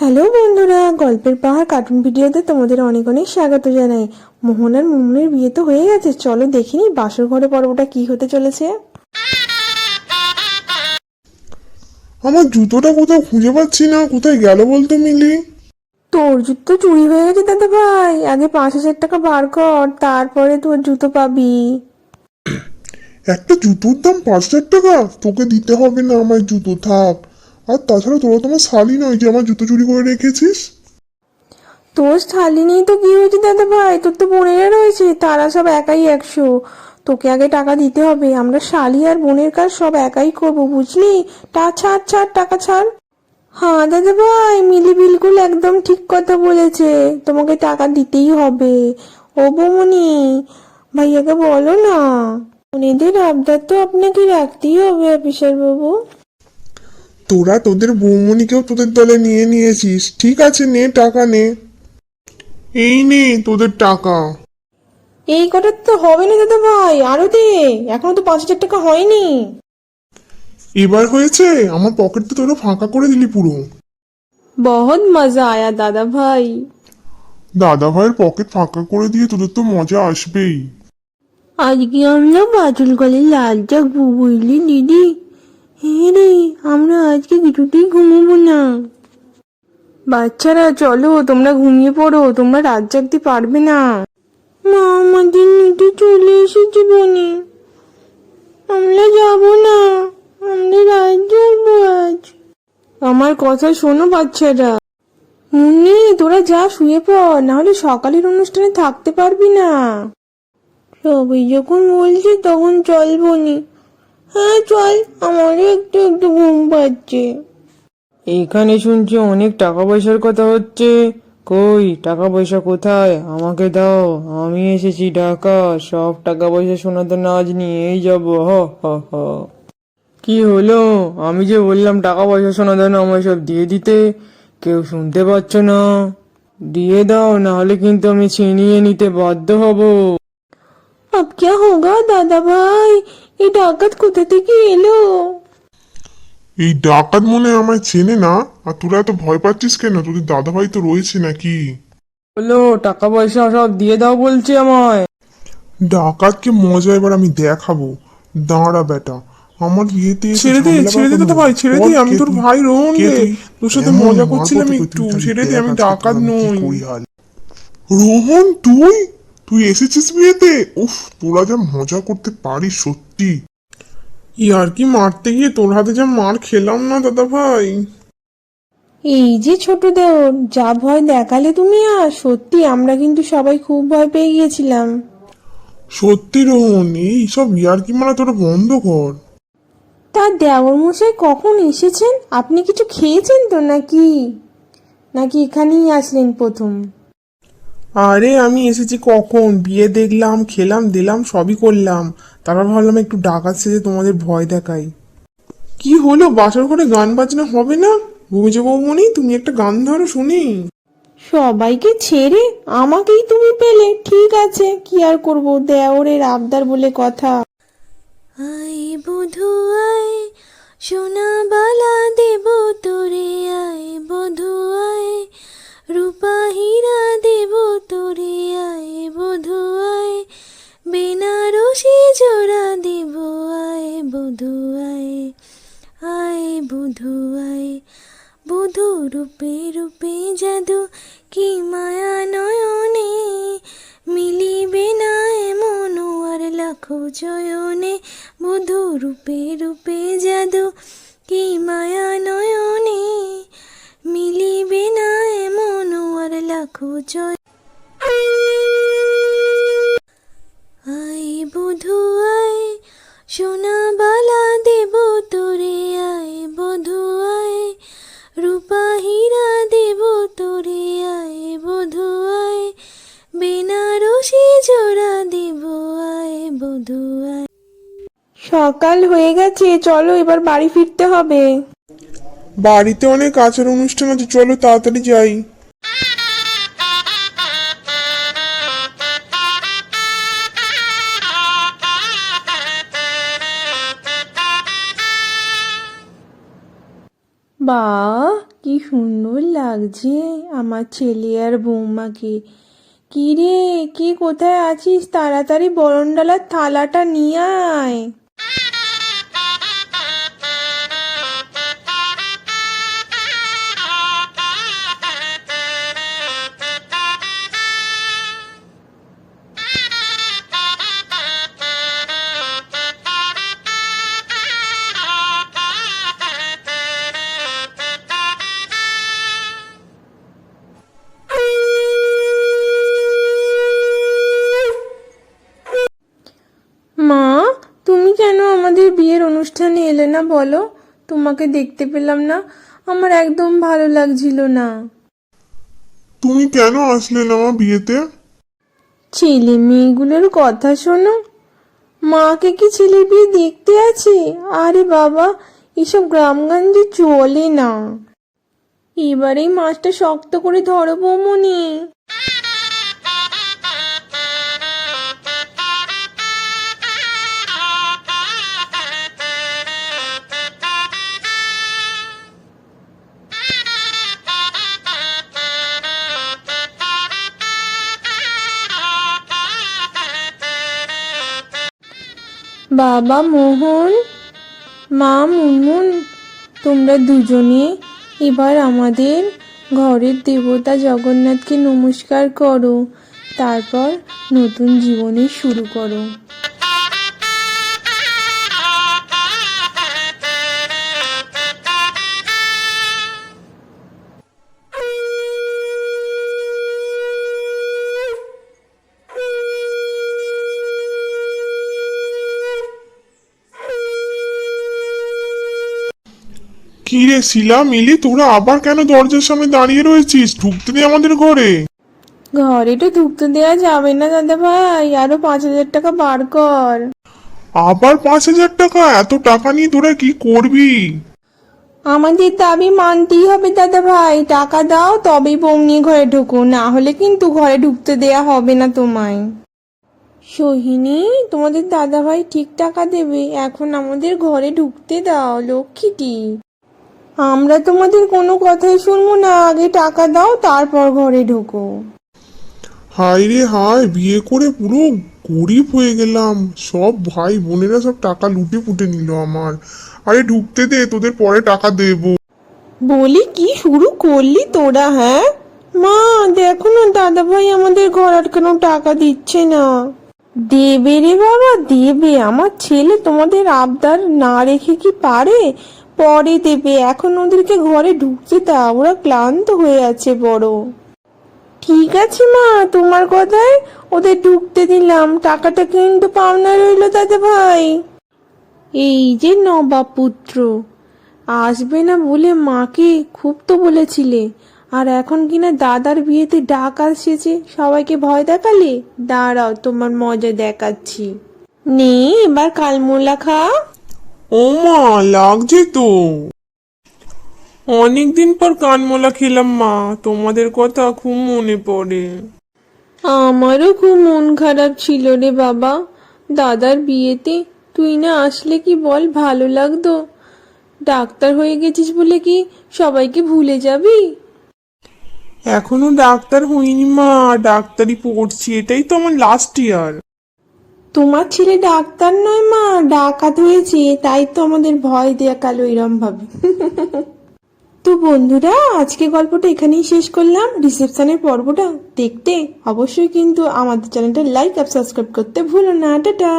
Hello বন্ধুরা গল্পের পাহাড় কার্টুন ভিডিওতে তোমাদের অনেক অনেক স্বাগত জানাই। মোহন আর মুমুনের বিয়ে তো হয়ে গেছে চলো দেখিনি বাসর ঘরে পর্বটা কি হতে চলেছে। আমার জুতোটা কোথাও খুঁজে পাচ্ছি না কোথায় গেল বলতো মিলি? তোর জুতো চুরি হয়ে গেছে দাদা ভাই আগে পাঁচ হাজার টাকা বার কর তারপরে তোর জুতো পাবি। একটা জুতোর দাম পাঁচ হাজার টাকা তোকে দিতে হবে না আমার জুতো থাক। আর তাছাড়া তোরা তোমার শালি নয় যে আমার জুতো চুরি করে রেখেছিস। তোর থালি নেই তো কি হয়েছে দাদা ভাই? তোর তো বোনেরা রয়েছে, তারা সব একাই একশো। তোকে আগে টাকা দিতে হবে, আমরা শালি আর বোনের কাজ সব একাই করব, বুঝলি? টা ছাড় ছাড়, টাকা ছাড়। হ্যাঁ দাদা ভাই, মিলি বিলকুল একদম ঠিক কথা বলেছে, তোমাকে টাকা দিতেই হবে। ও বৌমনি, ভাইয়াকে বলো না। বোনেদের আবদার তো আপনাকে রাখতেই হবে অফিসার বাবু তোরা তোদের বৌমনিকেও তোদের দলে নিয়ে নিয়েছিস। ঠিক আছে নে টাকা নে। এই নে তোদের টাকা। এই কটার তো হবে না দাদা ভাই আরও দে। এখনও তো পাঁচ হাজার টাকা হয়নি। এবার হয়েছে আমার পকেট তো তোরা ফাঁকা করে দিলি পুরো। বহুত মজা আয়া দাদা ভাই। দাদা ভাইয়ের পকেট ফাঁকা করে দিয়ে তোদের তো মজা আসবেই। আজকে আমরা বাদল গলে লাল চাকবো বুঝলি দিদি হ্যাঁ রে আমরা আজকে কিছুতেই ঘুমোবো না। বাচ্চারা, চলো, তোমরা ঘুমিয়ে পড়ো, তোমরা রাত জাগতে পারবে না। মা, আমাদের নিতে চলে এসেছে বনে। আমরা যাব না, আমরা রাত জাগবো আজ। আমার কথা শোনো বাচ্চারা। মুন্নি, তোরা যা শুয়ে পড়, নাহলে সকালের অনুষ্ঠানে থাকতে পারবি না। সবাই যখন বলছে, তখন চলবো নি হ্যাঁ চল আমারও একটু একটু ঘুম পাচ্ছে। এখানে শুনছি অনেক টাকা পয়সার কথা হচ্ছে। কই টাকা পয়সা কোথায়? আমাকে দাও আমি এসেছি ঢাকা। সব টাকা পয়সা সোনা তো আজ নিয়েই যাব হ হ হ। কি হলো? আমি যে বললাম টাকা পয়সা সোনা দান আমায় সব দিয়ে দিতে কেউ শুনতে পাচ্ছ না। দিয়ে দাও নাহলে কিন্তু আমি ছিনিয়ে নিতে বাধ্য হব। আব ক্যা হোগা দাদা ভাই এই ডাকাত কোথা থেকে এলো? এই ডাকাত মনে হয় আমায় চেনে না। আর তোরা এত ভয় পাচ্ছিস কেন? তোদের তো রয়েছে নাকি? হলো টাকা পয়সা সব দিয়ে দাও বলছে আমায়। ডাকাতকে মজা এবার আমি দেখাবো। দাঁড়া বেটা আমার বিয়েতে ছেড়ে দে ছেড়ে দে। দাদা ভাই ছেড়ে দে আমি তোর ভাই রোহন রে। তোর সাথে মজা করছিলাম একটু। ছেড়ে দে আমি ডাকাত নই। রোহন তুই? তুই এসেছিস বিয়েতে? উফ তোরা যা মজা করতে পারিস সত্যি। ইয়ার কি মারতে গিয়ে তোর হাতে যা মার খেলাম না দাদা ভাই। এই যে ছোট দেওর যা ভয় দেখালে তুমি আর? সত্যি আমরা কিন্তু সবাই খুব ভয় পেয়ে গিয়েছিলাম। সত্যি রোহন এই সব ইয়ার্কি মারা তোরা বন্ধ কর। তার দেওর মশাই কখন এসেছেন? আপনি কিছু খেয়েছেন তো নাকি? নাকি এখানেই আসলেন প্রথম? আরে আমি এসেছি কখন? বিয়ে দেখলাম খেলাম দিলাম সবই করলাম। তারপর ভাবলাম একটু ডাকাত সেজে তোমাদের ভয় দেখাই। কি হলো? বাসর ঘরে গান বাজনা হবে না? ভূমিজ বৌমনি তুমি একটা গান ধরো শুনি। সবাইকে ছেড়ে আমাকেই তুমি পেলে। ঠিক আছে কি আর করব? দেওরের আবদার বলে কথা। আই বধু আয় সোনা বালা রূপে রূপে জাদু কি মায়া নয়নে? মিলিবে না এমন আর লাখো জয়নে? বধু রূপে রূপে জাদু কি মায়া নয়নে? মিলিবে না এমন আর লাখো জয় সকাল হয়ে গেছে চলো এবার বাড়ি ফিরতে হবে। বাড়িতে অনেক আচার অনুষ্ঠান আছে চলো তাড়াতাড়ি যাই। বা কি সুন্দর লাগছে আমার ছেলে আর বৌমাকে। কি রে কি কোথায় আছিস? তাড়াতাড়ি বরণডালার থালাটা নিয়ে আয়। না বলো? তোমাকে দেখতে পেলাম না। আমার একদম ভালো লাগছিল না। তুমি কেন আসলে না আমার বিয়েতে? ছেলে মেয়েগুলোর কথা শোনো। মাকে কি ছেলে বিয়ে দেখতে আছে? আরে বাবা এসব গ্রামগঞ্জে চলে না। এবারেই মাছটা শক্ত করে ধরো বৌমনি বাবা মোহন, মা মুনমুন, তোমরা দুজনে এবার আমাদের ঘরের দেবতা জগন্নাথকে নমস্কার করো, তারপর নতুন জীবনে শুরু করো। কি রে শিলা মিলি তোরা আবার কেন দরজার সামনে দাঁড়িয়ে রয়েছিস? ঢুকতে দে আমাদের ঘরে। ঘরে তো ঢুকতে দেওয়া যাবে না দাদা ভাই। আরও পাঁচ হাজার টাকা বার কর। আবার পাঁচ হাজার টাকা? এত টাকা নিয়ে তোরা কি করবি? আমাদের দাবি মানতেই হবে দাদা ভাই। টাকা দাও তবেই বউ নিয়ে ঘরে ঢুকো। না হলে কিন্তু ঘরে ঢুকতে দেয়া হবে না তোমায়। সোহিনী তোমাদের দাদা ভাই ঠিক টাকা দেবে। এখন আমাদের ঘরে ঢুকতে দাও লক্ষ্মীটি আমরা তোমাদের কোনো কথাই শুনব না। আগে টাকা দাও তারপর ঘরে ঢোকো। হায় রে হায় বিয়ে করে পুরো গরিব হয়ে গেলাম। সব ভাই বোনেরা সব টাকা লুটে পুটে নিল আমার। আরে ঢুকতে দে তোদের পরে টাকা দেবো। বলি কি শুরু করলি তোরা হ্যাঁ? মা দেখো না দাদা ভাই আমাদের ঘর আটকানো টাকা দিচ্ছে না। দেবে রে বাবা দেবে। আমার ছেলে তোমাদের আবদার না রেখে কি পারে? পরে দেবে। এখন ওদেরকে ঘরে ঢুকতে দাও ওরা ক্লান্ত হয়ে আছে বড়। ঠিক আছে মা, তোমার কথায় ওদের ঢুকতে দিলাম। টাকাটা কিন্তু পাওনা রইল দাদা ভাই। এই যে নবাব পুত্র, আসবে না বলে মাকে খুব তো বলেছিলে। আর এখন কিনা দাদার বিয়েতে ডাক আসছে, সবাইকে ভয় দেখালে? দাঁড়াও, তোমার মজা দেখাচ্ছি। নে, এবার কালমোলা খা। ও মা লাগছে তো। অনেকদিন পর কানমোলা খেলাম মা। তোমাদের কথা খুব মনে পড়ে। আমারও খুব মন খারাপ ছিল রে বাবা। দাদার বিয়েতে তুই না আসলে কি বল ভালো লাগতো। ডাক্তার হয়ে গেছিস বলে কি সবাইকে ভুলে যাবি? এখনও ডাক্তার হইনি মা। ডাক্তারি পড়ছি এটাই তো আমার লাস্ট ইয়ার তোমার ছেলে ডাক্তার নয় মা, ডাকাত হয়েছে, তাই তো আমাদের ভয় দেখাল এরম ভাবে তো বন্ধুরা, আজকে গল্পটা এখানেই শেষ করলাম। রিসেপশনের পর্বটা দেখতে অবশ্যই কিন্তু আমাদের চ্যানেলটা লাইক আর সাবস্ক্রাইব করতে ভুলো না। টাটা!